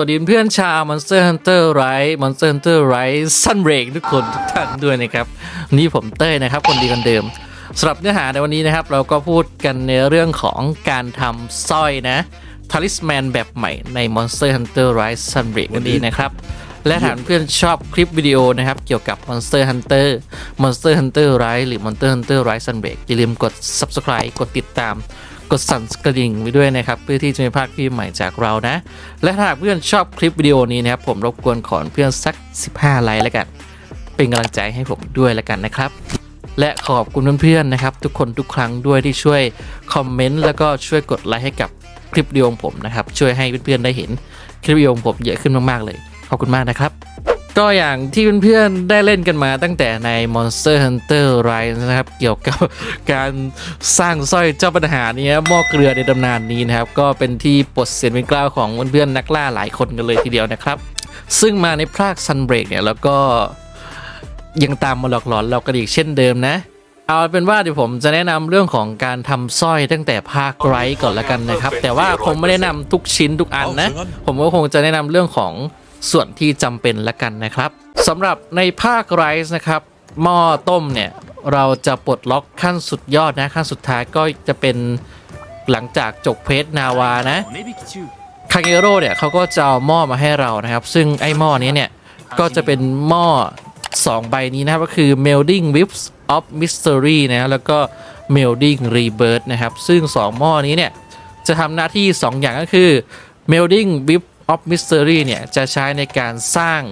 วัสดีเพื่อนชาว Monster Hunter Rise Monster Hunter Rise Sunbreak ทุกคนทุกท่านด้วยนะครับ นี่ผมเต้ยนะครับ คนดีคนเดิมสำหรับเนื้อหาในวันนี้นะครับ เราก็พูดกันในเรื่องของการทำสร้อยนะทาริสแมนแบบใหม่ใน Monster Hunter Rise Sunbreak นั่นเองนะครับ และถ้าเพื่อนชอบคลิปวิดีโอนะครับ เกี่ยวกับ Monster Hunter Monster Hunter Rise หรือ Monster Hunter Rise Sunbreak อย่าลืมกด Subscribe กดติดตาม กดสั่นกระดิ่งไว้ด้วยนะครับ เพื่อที่จะไม่พลาดคลิปใหม่จากเรานะ และถ้าหากเพื่อนชอบคลิปวิดีโอนี้นะครับผมรบกวนขอเพื่อนสัก 15 ไลค์แล้วกัน เป็นกำลังใจให้ผมด้วยแล้วกันนะครับ และขอบคุณเพื่อนๆนะครับ ทุกคนทุกครั้งด้วยที่ช่วยคอมเมนต์แล้วก็ช่วยกดไลค์ให้กับคลิปวิดีโอของผมนะครับช่วยให้เพื่อนๆได้เห็นคลิปวิดีโอของผมเยอะขึ้นมากๆเลยขอบคุณมากนะครับ ก็อย่างที่เพื่อนๆได้เล่นกันมาตั้งแต่ใน Monster Hunter Rise นะครับ เกี่ยวกับการสร้างสร้อยเจ้าปัญหานี้หม้อเกลือในตำนานนี้นะครับ ก็เป็นที่ปลดเสียนเป็นกล้าวของเพื่อนๆนักล่าหลายคนกันเลยทีเดียวนะครับ ซึ่งมาในภาค Sunbreak เนี่ยแล้วก็ยังตามมาหลอกหลอนเรากันอีกเช่นเดิมนะเอาเป็นว่าเดี๋ยวผมจะแนะนำเรื่องของการทำสร้อยตั้งแต่ภาคไรก่อนละกันนะครับ แต่ว่าคงไม่ได้แนะนำทุกชิ้นทุกอันนะ ผมก็คงจะแนะนำเรื่องของ ส่วนที่จำเป็นละกันนะครับสำหรับในภาคไรซ์นะครับหม้อต้มเนี่ยเราจะปลดล็อกขั้นสุดยอดนะขั้นสุดท้ายก็จะเป็นหลังจากจบเพจนาวานะคางเอโร่เนี่ยเขาก็จะเอาหม้อมาให้เรานะครับ ซึ่งไอหม้อนี้เนี่ยก็จะเป็นหม้อ 2 ใบนี้นะครับก็คือ Melding Whips of Mystery นะแล้วก็ Melding Rebirth นะครับ ซึ่ง 2 หม้อนี้เนี่ยจะทำหน้าที่ 2 อย่างก็คือ Melding Whip of Mystery เนี่ย จะใช้ในการสร้าง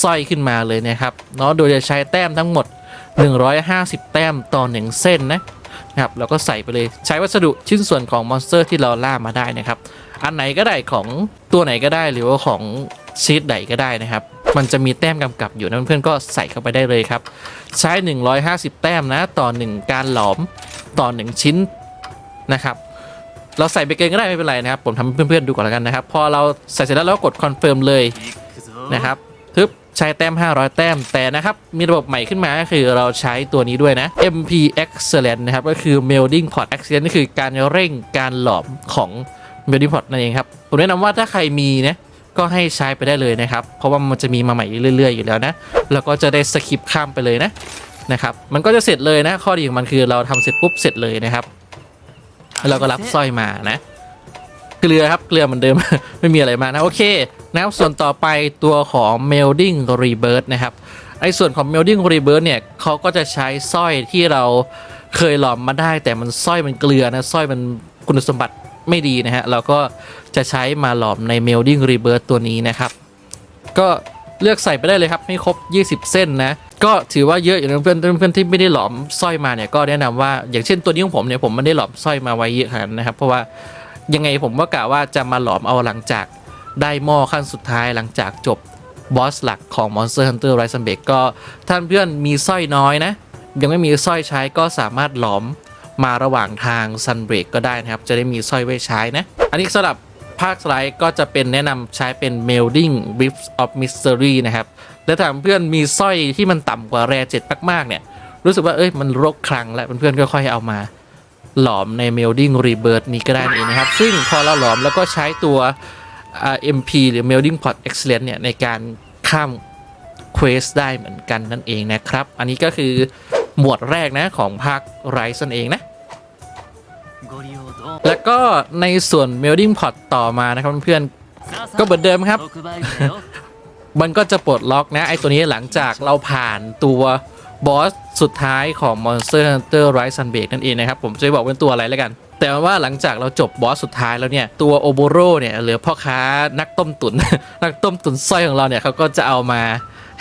สร้อยขึ้นมาเลยนะครับเนาะโดยจะใช้แต้มทั้งหมด 150 แต้มต่อ 1 เส้นนะนะครับเราก็ใส่ไปเลยใช้วัสดุชิ้นส่วนของมอนสเตอร์ที่เราล่ามาได้นะครับ อันไหนก็ได้ของตัวไหนก็ได้หรือว่าของชีตไหนก็ได้นะครับ มันจะมีแต้มกำกับอยู่นะเพื่อนๆก็ใส่เข้าไปได้เลยครับ ใช้ 150 แต้มนะต่อ 1 การหลอมต่อ 1 ชิ้นนะครับ เราใส่ไปเกินก็ได้ไม่เป็นไรนะครับ ผมทำให้เพื่อนๆดูก่อนแล้วกันนะครับ พอเราใส่เสร็จแล้วเรากดคอนเฟิร์มเลยนะครับทึบใช้แต้ม 500 แต้ม แต่นะครับ มีระบบใหม่ขึ้นมาก็คือเราใช้ตัวนี้ด้วยนะ MP Excellent นะครับ ก็คือ Melding Pot Excellent นี่คือการเร่งการหลอมของ Melding Pot นั่นเองครับ ผมแนะนำว่าถ้าใครมีนะก็ให้ใช้ไปได้เลยนะครับ เพราะว่ามันจะมีมาใหม่เรื่อย ๆ อยู่แล้วนะ แล้วก็จะได้สกิปข้ามไปเลยนะนะครับ มันก็จะเสร็จเลยนะ ข้อดีของมันคือเราทำเสร็จปุ๊บเสร็จเลยนะครับ แล้วเราก็รับสร้อยมานะ เกลือครับ เกลือเหมือนเดิม ไม่มีอะไรมากนะ โอเคนะครับส่วนต่อไปตัวของ Melding Rebirth นะครับ ไอ้ส่วนของ Melding Rebirth เนี่ยเขาก็จะใช้สร้อยที่เราเคยหลอมมาได้ แต่มันสร้อยมันเกลือนะสร้อยมันคุณสมบัติไม่ดีนะฮะ เราก็จะใช้มาหลอมใน Melding Rebirth ตัวนี้นะครับ ก็เลือกใส่ไปได้เลยครับให้ครบ 20 เส้นนะ ก็ถือว่าเยอะอยู่นะเพื่อนเพื่อนที่ไม่ได้หลอมสร้อยมาเนี่ยก็แนะนำว่าอย่างเช่นตัวนี้ของผมเนี่ยผมไม่ได้หลอมสร้อยมาไว้เยอะขนาดนะครับ เพราะว่ายังไงผมก็กะว่าจะมาหลอมเอาหลังจากได้หม้อขั้นสุดท้ายหลังจากจบบอสหลักของ Monster Hunter Rise and Break ก็ท่านเพื่อนมีสร้อยน้อยนะ ยังไม่มีสร้อยใช้ก็สามารถหลอมมาระหว่างทาง Sunbreak ก็ได้นะครับ จะได้มีสร้อยไว้ใช้นะ อันนี้สำหรับ ภาคไลท์ก็จะเป็นแนะนำใช้เป็น Melding w i p s of Mystery นะครับและถ้าเพื่อนมีสร้อยที่มันต่ำกว่าแร่เจ็ดมากๆ เนี่ย รู้สึกว่าเอ้ยมันรกคลังและเพื่อนๆก็ค่อยเอามา หลอมใน Melding Rebirth นี้ก็ได้นี่นะครับ ซึ่งพอเราหลอมแล้วก็ใช้ตัว MP หรือ Melding Pot Excellence เนี่ยในการข้ามเควสได้เหมือนกันนั่นเองนะครับ อันนี้ก็คือหมวดแรกนะของภาคไรซ์นั่นเองนะ ก็ในส่วน Melding Pot ต่อมานะครับเพื่อนก็เหมือนเดิมครับ มันก็จะปลดล็อกนะ ไอตัวนี้หลังจากเราผ่านตัวบอสสุดท้ายของ Monster Hunter Rise Sunbreak นั่นเองนะครับ ผมจะบอกเป็นตัวอะไรแล้วกัน แต่ว่าหลังจากเราจบบอสสุดท้ายแล้วเนี่ย ตัวโอโบโรเนี่ยหรือพ่อค้านักต้มตุน นักต้มตุ๋นสร้อยของเราเนี่ยเขาก็จะเอามา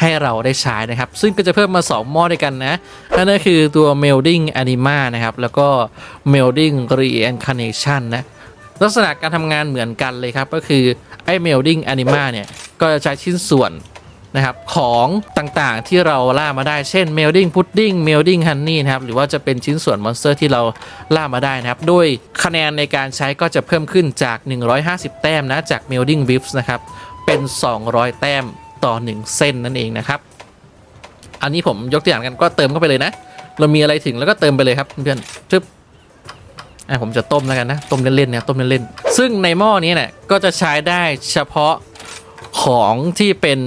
ให้เราได้ใช้นะครับ ซึ่งก็จะเพิ่มมา 2 หม้อด้วยกันนะนั่นก็คือตัว Melding Anima นะครับ แล้วก็ Melding Reincarnation นะลักษณะการทำงานเหมือนกันเลยครับ ก็คือไอ้ Melding Anima เนี่ย ก็จะใช้ชิ้นส่วนนะครับของต่างๆที่เราล่ามาได้เช่น Melding Pudding Melding Honey นะครับหรือว่าจะเป็นชิ้นส่วนมอนสเตอร์ที่เราล่ามาได้นะครับ โดยคะแนนในการใช้ก็จะเพิ่มขึ้นจาก 150 แต้มนะจาก Melding Whips นะครับเป็น 200 แต้ม ต่อ 1 เส้นนั่นเองนะครับ อันนี้ผมยกตัวอย่างกันก็เติมเข้าไปเลยนะ เรามีอะไรถึงแล้วก็เติมไปเลยครับเพื่อนๆชึบอะผมจะต้มแล้วกันนะ ต้มเล่นๆเนี่ยต้มเล่นๆซึ่งในหม้อนี้เนี่ยก็จะใช้ได้เฉพาะของที่เป็น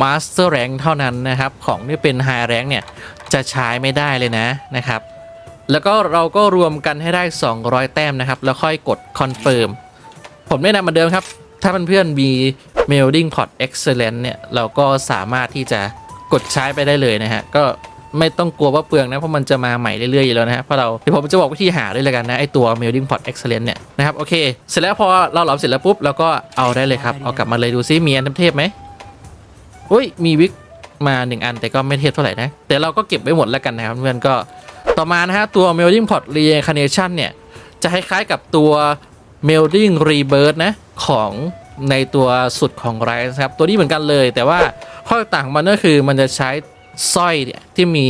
Master Rank เท่านั้นนะครับ ของที่เป็น High Rank เนี่ยจะใช้ไม่ได้เลยนะนะครับ แล้วก็เราก็รวมกันให้ได้ 200 แต้มนะครับ แล้วค่อยกด Confirm ผมแนะนำเหมือนเดิมครับ ถ้าเพื่อนๆมี Melding Pot Excellent เนี่ย เราก็สามารถที่จะกดใช้ไปได้เลยนะฮะ ก็ไม่ต้องกลัวว่าเปลืองนะ เพราะมันจะมาใหม่เรื่อยๆอยู่แล้วนะฮะเพราะเราเดี๋ยวผมจะบอกวิธีหาด้วยเลยกันนะไอตัว Melding Pot Excellent เนี่ยนะครับโอเค เสร็จแล้วพอเราหลอมเสร็จแล้วปุ๊บเราก็เอาได้เลยครับเอากลับมาเลยดูซิมีอันเทพไหมอุ้ยมีวิกมาหนึ่งอันแต่ก็ไม่เทพเท่าไหร่นะ แต่เราก็เก็บไว้หมดแล้วกันนะครับเพื่อนก็ต่อมานะฮะตัว Melding Pot Reincarnation เนี่ย จะคล้ายๆกับตัว Melding Rebirth นะ ของในตัวสุดของไรส์ครับ ตัวนี้เหมือนกันเลย แต่ว่าข้อต่างมันก็คือมันจะใช้สร้อยเนี่ยที่มี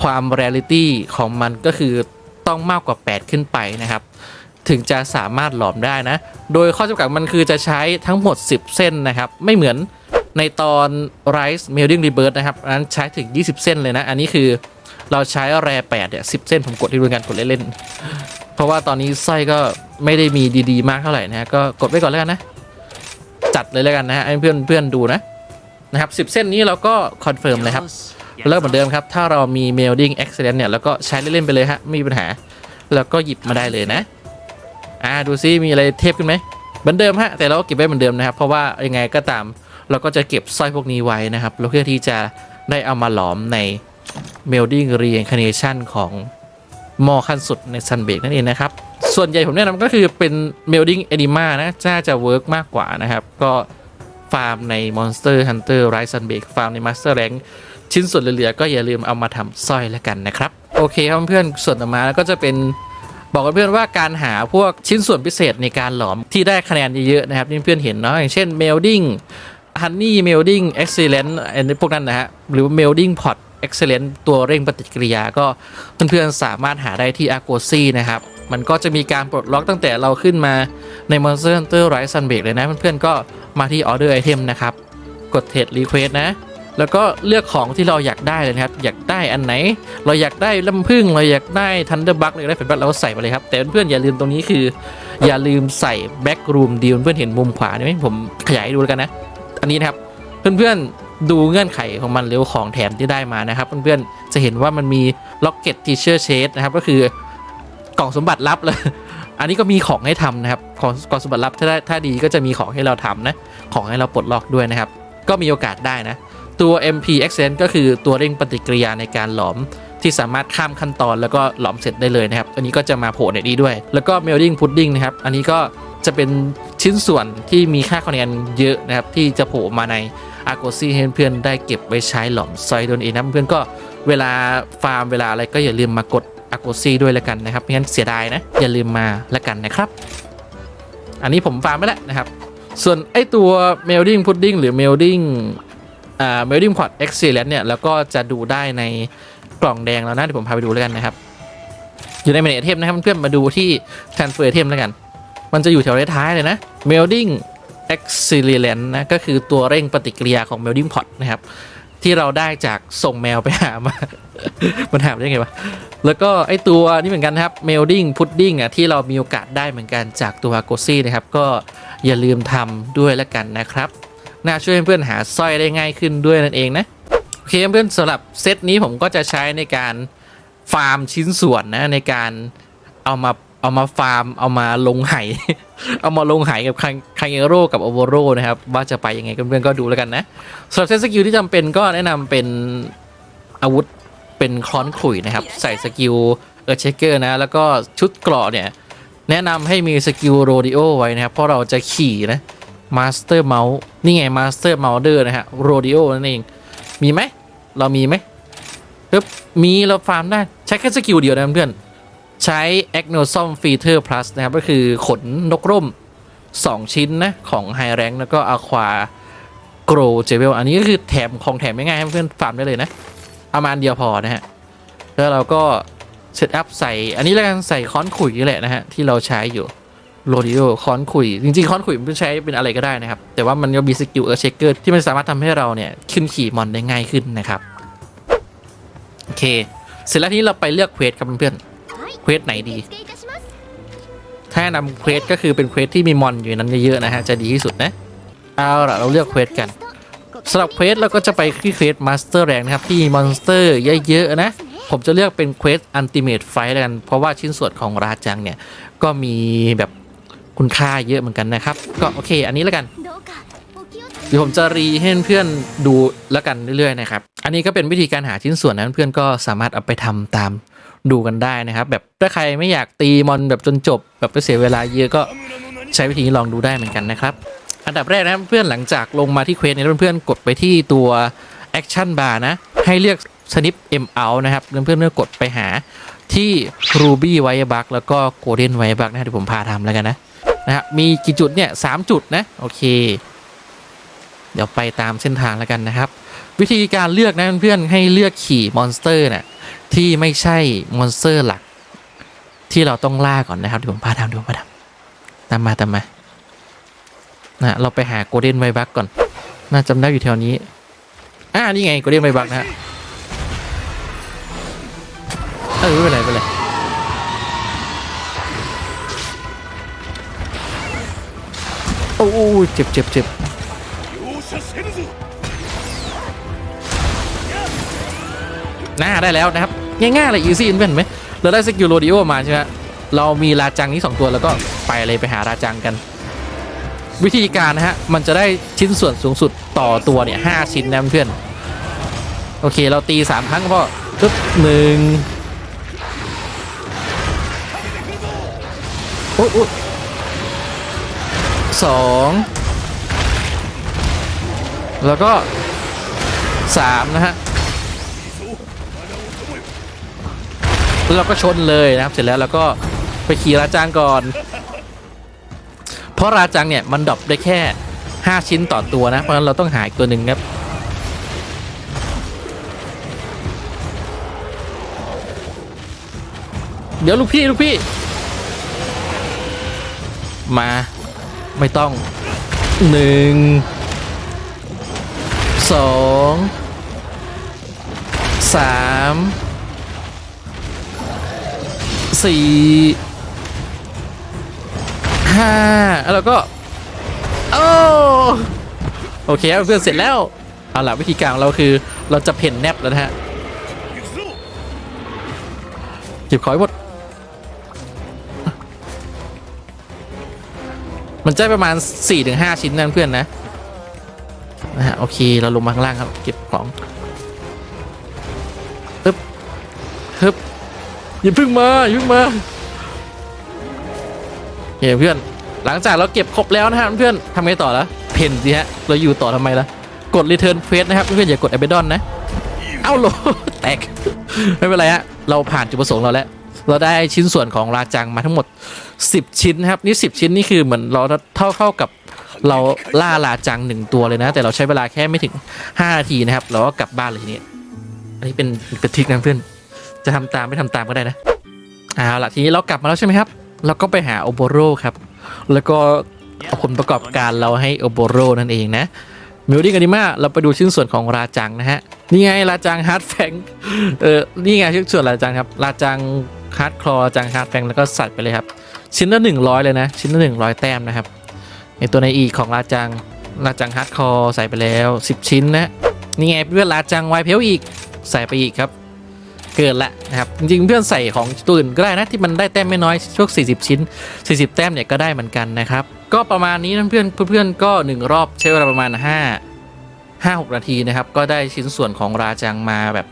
ความ Reality ของมันก็คือต้องมากกว่า 8 ขึ้นไปนะครับ ถึงจะสามารถหลอมได้นะ โดยข้อจำกัดมันคือจะใช้ทั้งหมด 10 เส้นนะครับ ไม่เหมือนในตอน Rise Melding Rebirth นะครับอันนั้นใช้ถึง 20 เส้นเลยนะ อันนี้คือเราใช้แรแปดเนี่ยสิเส้นผมกดที่ดูกันกดเล่นๆ เพราะว่าตอนนี้สร้อยก็ไม่ได้มีดีๆ มากเท่าไหร่นะฮะก็กดไว้ก่อนแล้วกันนะ จัดเลยแล้วกันนะฮะให้เพื่อนเพื่อนดูนะนะครับ10เส้นนี้เราก็คอนเฟิร์มเลยครับเริ่มเหมือนเดิมครับ ถ้าเรามี mailing excellent เนี่ย แล้วก็ใช้เล่นๆไปเลยฮะไม่มีปัญหา แล้วก็หยิบมาได้เลยนะ อ่าดูซิมีอะไรเทพขึ้นไหมเหมือนเดิมฮะแต่เราก็เก็บไว้เหมือนเดิมนะครับ เพราะว่ายังไงก็ตามเราก็จะเก็บสร้อยพวกนี้ไว้นะครับเราเพื่อที่จะได้เอามาหลอมใน melding reincarnation ของ มอขั้นสุดใน sunbreak นั่นเองนะครับ ส่วนใหญ่ผมแนะนำก็คือเป็น melding enigma นะ น่าจะเวิร์กมากกว่านะครับ ก็ฟาร์มใน monster hunter rise sunbreak ฟาร์มใน master rank ชิ้นส่วนเหลือๆก็อย่าลืมเอามาทำสร้อยแล้วกันนะครับ โอเคครับเพื่อนส่วนต่อมาก็จะเป็นบอกกับเพื่อนว่าการหาพวกชิ้นส่วนพิเศษในการหลอมที่ได้คะแนนเยอะๆนะครับที่เพื่อนเห็นเนาะอย่างเช่น melding honey melding excellent อันนี้พวกนั้นนะฮะหรือ melding pot excellent ตัวเร่งปฏิกิริยาก็เพื่อนๆสามารถหาได้ที่ a g o s i นะครับ มันก็จะมีการปลดล็อกตั้งแต่เราขึ้นมาใน Monster Hunter Rise Sunbreak เลยนะเพื่อนๆก็มาที่ Order Item นะครับ กด Trade Request นะ แล้วก็เลือกของที่เราอยากได้เลยนะครับ อยากได้อันไหน เราอยากได้ลำพึ่งเราอยากได้ทันเดอร์บักเราอยากได้เฟรนบัคเราก็ใส่มาเลยครับแต่เพื่อนๆอย่าลืมตรงนี้คือ อย่าลืมใส่แบ็กรูมดีเพื่อนๆเห็นมุมขวานี่ไหมผมขยายให้ดูแล้วกันนะอันนี้นะครับเพื่อนๆ ดูเงื่อนไขของมันเร็วของแถมที่ได้มานะครับ เพื่อนๆจะเห็นว่ามันมี Rocket Teacher Shade นะครับก็คือกล่องสมบัติลับเลย อันนี้ก็มีของให้ทำนะครับของกล่องสมบัติลับถ้าด้ถ้าดีก็จะมีของให้เราทำนะของให้เราปลดล็อกด้วยนะครับ ก็มีโอกาสได้นะ ตัว MP Accent ก็คือตัวเร่งปฏิกิริยาในการหลอมที่สามารถข้ามขั้นตอนแล้วก็หลอมเสร็จได้เลยนะครับ อันนี้ก็จะมาโผล่ในนี้ด้วย แล้วก็ Melding Pudding นะครับ อันนี้ก็จะเป็นชิ้นส่วนที่มีค่าคะแนนเยอะนะครับที่จะโผล่มาใน a r g o s y ให้เพื่อนได้เก็บไว้ใช้หลอมซอยตัวเองนะเพื่อนก็เวลาฟาร์มเวลาอะไรก็อย่าลืมมากด a r g o s y ด้วยแล้วกันนะครับไม่งั้นเสียดายนะอย่าลืมมาแล้วกันนะครับ อันนี้ผมฟาร์มไปแล้วนะครับ ส่วนไอตัว Melding Pudding หรือ Melding อ่า Melding Pot Excellent เนี่ยแล้วก็จะดูได้ในกล่องแดงแล้วนะเดี๋ยวผมพาไปดูแล้วกันนะครับอยู่ใน Manage Item นะครับเพื่อนมาดูที่ Transfer Item แล้วกัน มันจะอยู่แถวท้ายเลยนะ Melding Excellent นะก็คือตัวเร่งปฏิกิริยาของ Melding Pot นะครับ ที่เราได้จากส่งแมวไปหามา มันหาได้ไงวะ แล้วก็ไอตัวนี่เหมือนกันนะครับ Melding Pudding อะที่เรามีโอกาสได้เหมือนกันจากตัว g o s y นะครับ ก็อย่าลืมทำด้วยแล้วกันนะครับ น่าช่วยเพื่อนหาสร้อยได้ง่ายขึ้นด้วยนั่นเองนะโอเคเพื่อนสำหรับเซตนี้ผมก็จะใช้ในการฟาร์มชิ้นส่วนนะในการเอามา เอามาฟาร์ม เอามาลงไหเอามาลงไหกับคังเอโร่กับโอโวโรนะครับ ว่าจะไปยังไงกันเพื่อนๆก็ดูแล้วกันนะสำหรับเซตสกิลที่จำเป็นก็แนะนำเป็นอาวุธเป็นคลอนขลุ่ยนะครับ ใส่สกิลเออเชคเกอร์นะ แล้วก็ชุดเกราะเนี่ย แนะนำให้มีสกิลโรดิโอไว้นะครับ เพราะเราจะขี่นะมาสเตอร์เมาส์นี่ไงมาสเตอร์เมาเดอร์นะฮะโรดิโอนั่นเอง มีไหม เรามีไหมปึ๊บมีเราฟาร์มได้ ใช้แค่สกิลเดียวนะเพื่อน ใช้ a g n o s o m Feature Plus นะครับ ก็คือขนนกร่ม 2 ชิ้นนะ ของ High Rank แล้วก็ Aqua Grow j e w e l อันนี้ก็คือแถมของแถมง่ายๆให้เพื่อนฟาร์มได้เลยนะประมาณเดียวพอนะฮะ แล้วเราก็เซตอัพใส่ อันนี้แล้วกันใส่ค้อนขุยนี่แหละนะฮะ ที่เราใช้อยู่โรดิโอค้อนขุย จริงๆ ค้อนขุยมันใช้เป็นอะไรก็ได้นะครับ แต่ว่ามันก็มีสกิลเออร์เชคเกอร์ที่มันสามารถทำให้เราเนี่ย ขึ้นขี่มอนได้ง่ายขึ้นนะครับ โอเค เสร็จแล้วทีนี้เราไปเลือกเควสครับเพื่อนๆ เควสไหนดีถ้านำเควสก็คือเป็นเควสที่มีมอนอยู่นั้นเยอะๆนะฮะจะดีที่สุดนะเอาละเราเลือกเควสกันสำหรับเควสเราก็จะไปที่เควสมาสเตอร์แรงนะครับที่มอนสเตอร์เยอะๆนะ ผมจะเลือกเป็นเควสอันติเมทไฟล้กัน เพราะว่าชิ้นส่วนของราจังเนี่ย ก็มีแบบคุณค่าเยอะเหมือนกันนะครับ ก็โอเค อันนี้แล้วกัน เดี๋ยวผมจะรีให้เพื่อนดูแล้วกันเรื่อยๆนะครับ อันนี้ก็เป็นวิธีการหาชิ้นส่วนนะเพื่อนก็สามารถเอาไปทำตาม ดูกันได้นะครับ แบบถ้าใครไม่อยากตีมอนแบบจนจบ แบบไปเสียเวลาเยอะก็ใช้วิธีนี้ลองดูได้เหมือนกันนะครับ อันดับแรกนะเพื่อนหลังจากลงมาที่เควสเนี่ยเพื่อนๆกดไปที่ตัวแอคชั่นบาร์นะ ให้เลือกสนิป M out นะครับเพื่อนๆกดไปหาที่ Ruby w i r e b u g แล้วก็ Golden w i r e b u g นะเดี๋ยวผมพาทำแล้วกันนะนะครับมีกี่จุดเนี่ยสามจุดนะโอเค เดี๋ยวไปตามเส้นทางแล้วกันนะครับ วิธีการเลือกนะเพื่อนๆให้เลือกขี่มอนสเตอร์น่ะ ที่ไม่ใช่มอนสเตอร์หลัก ที่เราต้องล่าก่อนนะครับเดี๋ยวผมพาทำเดี๋ยวผมพาทำตามมาตามมานะเราไปหาโกลเด้นไวบักก่อน น่าจำได้อยู่แถวนี้ อ่านี่ไงโกลเด้นไวบักนะฮะเออไม่เป็นไรไม่เป็นไรโอ้ยเจ็บเจ็บเจ็บหน้าได้แล้วนะครับ ง่ายๆเลยอีซี่เห็นไหมเราได้สกิลโรดิโอมาใช่ไหมเรามีราจังนี้ 2 ตัวแล้วก็ไปเลยไปหาราจังกัน วิธีการนะฮะ มันจะได้ชิ้นส่วนสูงสุดต่อตัวเนี่ยหชิ้นนะเพื่อน โอเคเราตี 3 ครั้งก็พอปึ๊บหนึ่งโอ้โอ้สองแล้วก็สามนะฮะ แล้วเราก็ชนเลยนะครับ เสร็จแล้วเราก็ไปขี่ราจังก่อน เพราะราจังเนี่ยมันดรอปได้แค่ 5 ชิ้นต่อตัวนะ เพราะฉะนั้นเราต้องหาอีกตัวหนึ่งครับเดี๋ยวลูกพี่ลูกพี่ มาไม่ต้องหนึ่งสองสาม สี่ห้าแล้วก็โอ้โอเคเพื่อนเสร็จแล้วเอาล่ะวิธีการของเราคือเราจะเพ่นแนบแล้วนะฮะเก็บของให้หมด มันจะประมาณ 4-5 ชิ้นนั่นเพื่อนนะนะฮะโอเคเราลงมาข้างล่างครับ เก็บของฮึบฮึบ อย่าพิ่งมาอย่าพิ่งมาโอเคเพื่อน หลังจากเราเก็บครบแล้วนะฮะเพื่อนทำไงต่อละเพนสิฮะ เราอยู่ต่อทำไมละกด Return Quest นะครับเพื่อนอย่ากด Abaddon นะ เอ้าโหลแตก ไม่เป็นไรฮะ เราผ่านจุดประสงค์เราแล้วเราได้ชิ้นส่วนของราจังมาทั้งหมด 10 ชิ้นนะครับนี่ 10 ชิ้นนี่คือเหมือนเราเท่าเข้ากับเราล่าราจังหนึ่งตัวเลยนะ แต่เราใช้เวลาแค่ไม่ถึง 5 นาทีนะครับ เราก็กลับบ้านเลยทีนี้ อันนี้เป็นเป็นทริคนะเพื่อน จะทำตามไม่ทำตามก็ได้นะเอาล่ะทีนี้เรากลับมาแล้วใช่ไหมครับ เราก็ไปหาโอโบโรครับ แล้วก็เอาผลประกอบการเราให้โอโบโรนั่นเองนะมิวดิ้งอนิมาเราไปดูชิ้นส่วนของราจังนะฮะ นี่ไงราจังฮาร์ดแฟงเออนี่ไงชิ้นส่วนราจังครับ ราจังฮาร์ดคลอราจังฮาร์ดแฟงแล้วก็ใส่ไปเลยครับ ชิ้นละหนึ่งร้อยเลยนะ ชิ้นละหนึ่งร้อยแต้มนะครับ ในตัวในอีของราจัง ราจังฮาร์ดคอใส่ไปแล้ว10ชิ้นนะ นี่ไงเพื่อนราจังไวเพลอีก ใส่ไปอีกครับ เกินละนะครับ จริงๆเพื่อนใส่ของตัวอื่นก็ได้นะที่มันได้แต้มไม่น้อยช่วง40 ชิ้น 40 แต้มเนี่ยก็ได้เหมือนกันนะครับ ก็ประมาณนี้นเพื่อนเพื่อนๆก็ 1 รอบใช้เวลาประมาณ 5 5 6 นาทีนะครับ ก็ได้ชิ้นส่วนของราจังมาแบบ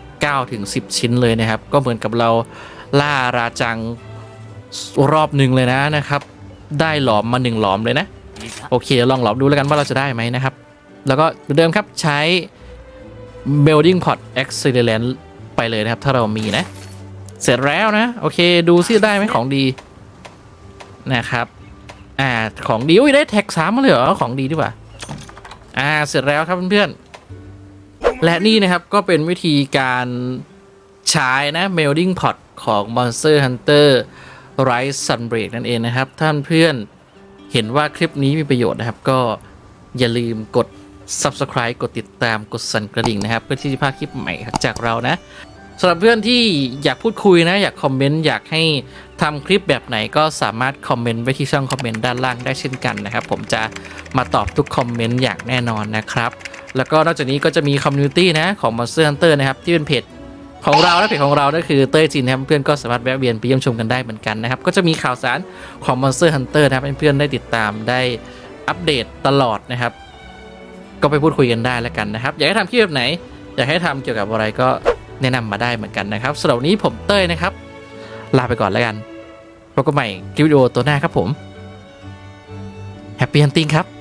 9ถึง10 ชิ้นเลยนะครับ ก็เหมือนกับเราล่าราจังรอบหนึ่งเลยนะนะครับ ได้หลอมมาหนึ่งหลอมเลยนะ โอเคลองหลอมดูแล้วกันว่าเราจะได้ไหมนะครับ แล้วก็เหมือนเดิมครับใช้ building pot accelerant ไปเลยนะครับ ถ้าเรามีนะ เสร็จแล้วนะ โอเค ดูซิได้ไหมของดีนะครับ อ่า ของดีอุ้ยได้แท็กสามมาเลยเหรอ ของดีดีกว่า อ่า เสร็จแล้วครับเพื่อนๆ และนี่นะครับก็เป็นวิธีการใช้นะ melding pot ของ monster hunter rise sunbreak นั่นเองนะครับ ท่านเพื่อนเห็นว่าคลิปนี้มีประโยชน์นะครับ ก็อย่าลืมกด subscribe กดติดตามกดสั่นกระดิ่งนะครับ เพื่อที่จะพลาดคลิปใหม่จากเรานะสำหรับเพื่อนที่อยากพูดคุยนะ อยากคอมเมนต์อยากให้ทำคลิปแบบไหนก็สามารถคอมเมนต์ไว้ที่ช่องคอมเมนต์ด้านล่างได้เช่นกันนะครับ ผมจะมาตอบทุกคอมเมนต์อย่างแน่นอนนะครับ แล้วก็นอกจากนี้ก็จะมีคอมมูนิตี้นะของ Monster Hunter นะครับ ที่เป็นเพจของเราและเพจของเราก็คือเต้ยจินนะครับเพื่อนก็สามารถแวะเวียนไปเยี่ยมชมกันได้เหมือนกันนะครับ ก็จะมีข่าวสารของ Monster Hunter นะครับเพื่อนๆได้ติดตามได้อัปเดตตลอดนะครับ ก็ไปพูดคุยกันได้แล้วกันนะครับ อยากให้ทำคลิปแบบไหน อยากให้ทำเกี่ยวกับอะไรก็แนะนำมาได้เหมือนกันนะครับสำหรับนี้ผมเต้ยนะครับ ลาไปก่อนแล้วกันพบกันใหม่คลิปวิดีโอตัวหน้าครับผมแฮปปี้ฮันติงครับ